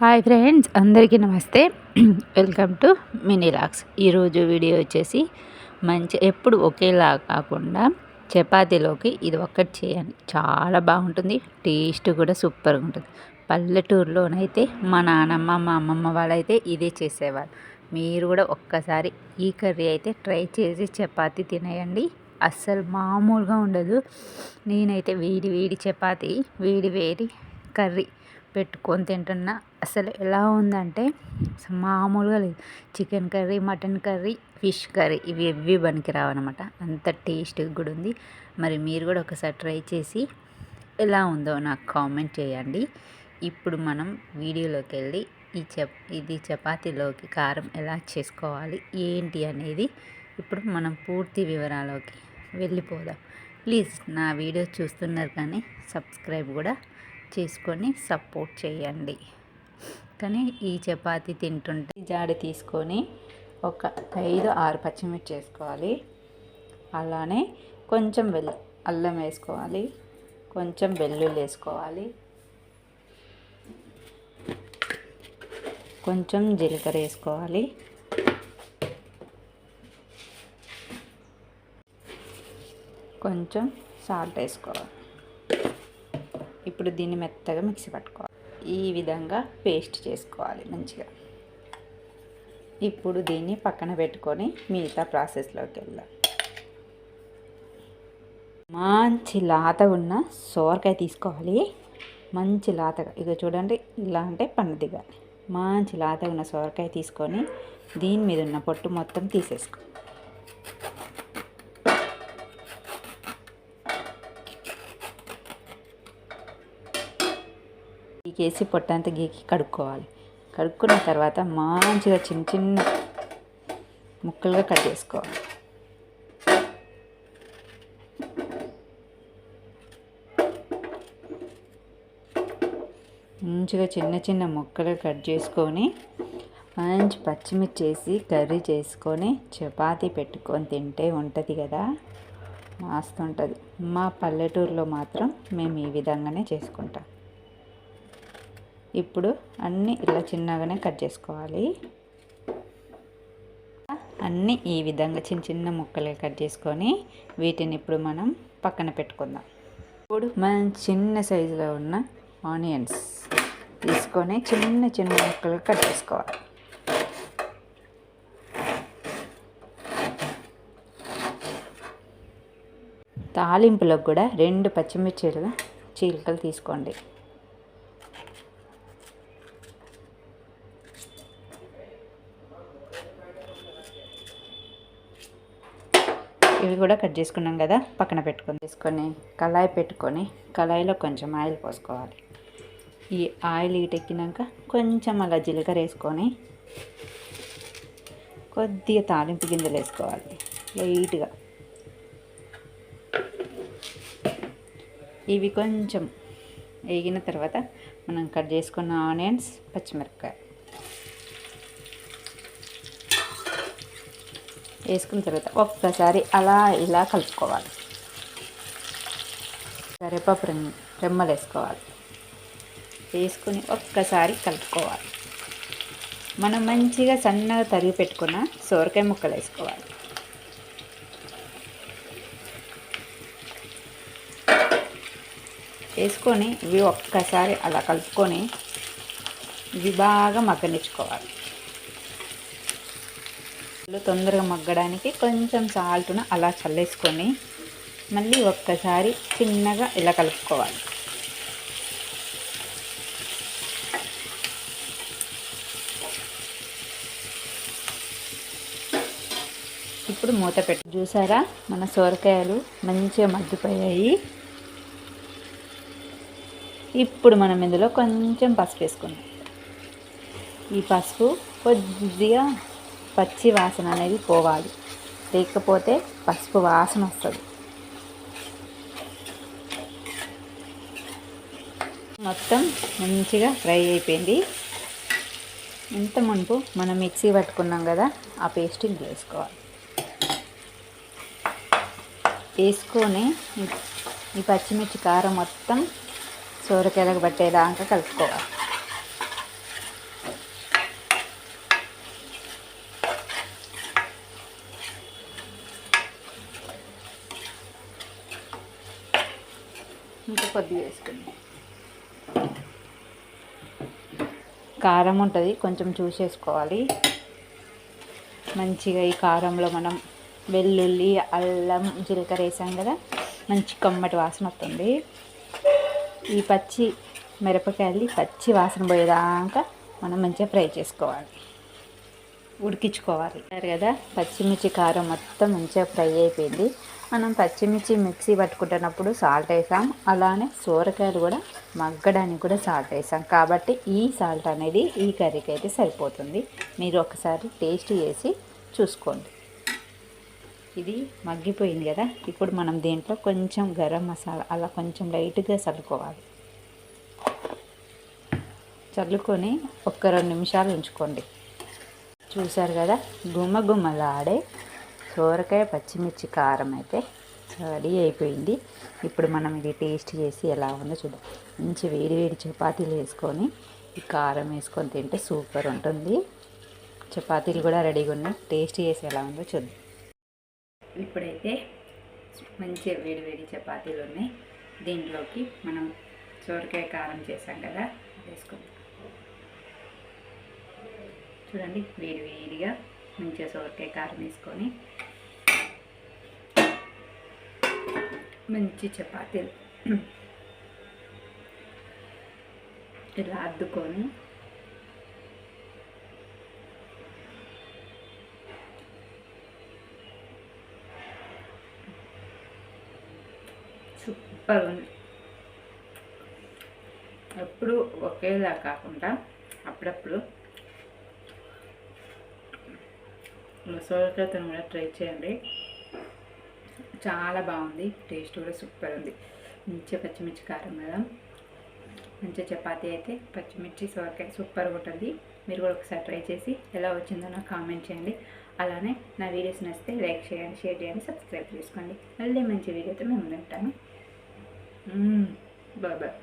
Hi friends అందరికీ నమస్తే. Welcome to mini lakhs ఈరోజు వీడియో వచ్చేసి మంచి ఎప్పుడు ఒకేలా కాకుండా చపాతీలోకి ఇది ఒక్కటి చేయండి. చాలా బాగుంటుంది టేస్ట్ కూడా సూపర్గా ఉంటుంది. పల్లెటూరులోనైతే మా నానమ్మ మా అమ్మమ్మ వాళ్ళైతే ఇదే చేసేవాళ్ళు. మీరు కూడా ఒక్కసారి ఈ కర్రీ అయితే ట్రై చేసి చపాతీ తినేయండి. అస్సలు మామూలుగా ఉండదు. నేనైతే వేడి వేడి చపాతీ వేడి వేడి కర్రీ పెట్టుకొని తింటున్నా. అసలు ఎలా ఉందంటే మామూలుగా లేదు. Chicken curry mutton curry fish curry ఇవి ఇవి పనికి రావన్నమాట. అంత టేస్ట్గా కూడా ఉంది. మరి మీరు కూడా ఒకసారి ట్రై చేసి ఎలా ఉందో నాకు కామెంట్ చేయండి. ఇప్పుడు మనం వీడియోలోకి వెళ్ళి ఈ చప్ ఇది చపాతీలోకి కారం ఎలా చేసుకోవాలి ఏంటి అనేది ఇప్పుడు మనం పూర్తి వివరాలోకి వెళ్ళిపోదాం. ప్లీజ్ నా వీడియో చూస్తున్నారు కానీ సబ్స్క్రైబ్ కూడా చేసుకొని సపోర్ట్ చేయండి. కానీ ఈ చపాతి తింటుంటే జాడి తీసుకొని ఒక ఐదు ఆరు పచ్చిమిర్చి వేసుకోవాలి. అలానే కొంచెం వెల్ అల్లం వేసుకోవాలి. కొంచెం వెల్లుల్లి వేసుకోవాలి. కొంచెం జీలకర్ర వేసుకోవాలి. కొంచెం సాల్ట్ వేసుకోవాలి. ఇప్పుడు దీన్ని మెత్తగా మిక్సీ పట్టుకోవాలి. ఈ విధంగా పేస్ట్ చేసుకోవాలి మంచిగా. ఇప్పుడు దీన్ని పక్కన పెట్టుకొని మిగతా ప్రాసెస్లోకి వెళ్దాం. మంచి లాత ఉన్న సోరకాయ తీసుకోవాలి. మంచి లాతగా ఇక చూడండి ఇలా అంటే పండు దిగాలి. మంచి లాత ఉన్న సోరకాయ తీసుకొని దీని మీద ఉన్న పొట్టు మొత్తం తీసేసుకో. గీకేసి పొట్టంతా గీకి కడుక్కోవాలి. కడుక్కున్న తర్వాత మంచిగా చిన్న చిన్న ముక్కలుగా కట్ చేసుకోవాలి. మంచిగా చిన్న చిన్న ముక్కలు కట్ చేసుకొని మంచి పచ్చిమిర్చి వేసి కర్రీ చేసుకొని చపాతీ పెట్టుకొని తింటే ఉంటుంది కదా? మస్తు ఉంటుంది. మా పల్లెటూరులో మాత్రం మేము ఈ విధంగానే చేసుకుంటాం. ఇప్పుడు అన్నీ ఇలా చిన్నగానే కట్ చేసుకోవాలి. అన్నీ ఈ విధంగా చిన్న చిన్న ముక్కలుగా కట్ చేసుకొని వీటిని ఇప్పుడు మనం పక్కన పెట్టుకుందాం. ఇప్పుడు మనం చిన్న సైజులో ఉన్న ఆనియన్స్ తీసుకొని చిన్న చిన్న ముక్కలు కట్ చేసుకోవాలి. తాలింపులకు కూడా రెండు పచ్చిమిర్చిలు చీలికలు తీసుకోండి. ఇవి కూడా కట్ చేసుకున్నాం కదా పక్కన పెట్టుకొని తీసుకొని కళాయి పెట్టుకొని కళాయిలో కొంచెం ఆయిల్ పోసుకోవాలి. ఈ ఆయిల్ ఇటెక్కినాక కొంచెం అలా జీలకర్ర వేసుకొని కొద్దిగా తాలింపు గింజలు వేసుకోవాలి లైట్గా. ఇవి కొంచెం వేగిన తర్వాత మనం కట్ చేసుకున్న ఆనియన్స్ పచ్చిమిరపకాయ వేసుకున్న తర్వాత ఒక్కసారి అలా ఇలా కలుపుకోవాలి. కరివేపాకు రెమ్మలు వేసుకోవాలి. వేసుకుని ఒక్కసారి కలుపుకోవాలి. మనం మంచిగా సన్నగా తరిగి పెట్టుకున్న సోరకాయ ముక్కలు వేసుకోవాలి. వేసుకొని ఇవి ఒక్కసారి అలా కలుపుకొని ఇవి బాగా మగ్గనిచ్చుకోవాలి. తొందరగా మగ్గడానికి కొంచెం సాల్ట్ను అలా చల్లేసుకొని మళ్ళీ ఒక్కసారి చిన్నగా ఇలా కలుపుకోవాలి. ఇప్పుడు మూత పెట్టి చూసారా? మన సొరకాయలు మంచిగా మగ్గిపోయాయి. ఇప్పుడు మనం ఇందులో కొంచెం పసుపు వేసుకుందాం. ఈ పసుపు కొద్దిగా పచ్చి వాసన అనేది పోవాలి. లేకపోతే పసుపు వాసన వస్తుంది. మొత్తం మంచిగా ఫ్రై అయిపోయింది. ఇంత మునుపు మనం మిక్సీ పట్టుకున్నాం కదా ఆ పేస్ట్ వేసుకోవాలి. వేసుకొని ఈ పచ్చిమిర్చి కారం మొత్తం సోరకాయలకు పట్టేదాకా కలుపుకోవాలి. ఇంకా కొద్దిగా వేసుకుందాం. కారం ఉంటుంది కొంచెం చూసేసుకోవాలి మంచిగా ఈ కారంలో మనం వెల్లుల్లి అల్లం జీలకర్ర వేసాం కదా మంచి కమ్మటి వాసన వస్తుంది. ఈ పచ్చి మిరపకాయలు పచ్చి వాసన పోయేదాకా మనం మంచిగా ఫ్రై చేసుకోవాలి. ఉడికించుకోవాలి. కదా? పచ్చిమిర్చి కారం మొత్తం మంచిగా ఫ్రై అయిపోయింది. మనం పచ్చిమిర్చి మిక్సీ పట్టుకుంటున్నప్పుడు సాల్ట్ వేసాం. అలానే సోరకాయలు కూడా మగ్గడానికి కూడా సాల్ట్ వేసాం. కాబట్టి ఈ సాల్ట్ అనేది ఈ కర్రీకి అయితే సరిపోతుంది. మీరు ఒకసారి టేస్ట్ చేసి చూసుకోండి. ఇది మగ్గిపోయింది కదా? ఇప్పుడు మనం దీంట్లో కొంచెం గరం మసాలా అలా కొంచెం లైట్గా చల్లుకోవాలి. చల్లుకొని ఒక్క రెండు నిమిషాలు ఉంచుకోండి. చూసారు కదా గుమ్మ గుమ్మలాడే సోరకాయ పచ్చిమిర్చి కారం అయితే రెడీ అయిపోయింది. ఇప్పుడు మనం ఇది టేస్ట్ చేసి ఎలా ఉందో చూద్దాం. మంచి వేడి వేడి చపాతీలు వేసుకొని ఈ కారం వేసుకొని తింటే సూపర్ ఉంటుంది. చపాతీలు కూడా రెడీగా ఉన్నాయి. టేస్ట్ చేసి ఎలా ఉందో చూద్దాం. ఇప్పుడైతే మంచి వేడి వేడి చపాతీలు ఉన్నాయి. దీంట్లోకి మనం సోరకాయ కారం చేసాం కదా వేసుకుందాం. చూడండి వేడి వేడిగా మంచిగా సోరకాయ కారం వేసుకొని మంచి చపాతీలు ఇలా అద్దుకొని సూపర్ ఉంది. ఎప్పుడు ఒకేలా కాకుండా అప్పుడప్పుడు సోరకాయతో కూడా ట్రై చేయండి. చాలా బాగుంది. టేస్ట్ కూడా సూపర్ ఉంది. మంచిగా పచ్చిమిర్చి కారం కదా. మంచిగా చపాతీ అయితే పచ్చిమిర్చి సోరకాయ సూపర్ ఉంటుంది. మీరు కూడా ఒకసారి ట్రై చేసి ఎలా వచ్చిందో నాకు కామెంట్ చేయండి. అలానే నా వీడియోస్ నచ్చితే లైక్ చేయండి షేర్ చేయండి సబ్స్క్రైబ్ చేసుకోండి. మళ్ళీ మంచి వీడియోతో మేము ఉంటాను బాయ్ బాయ్.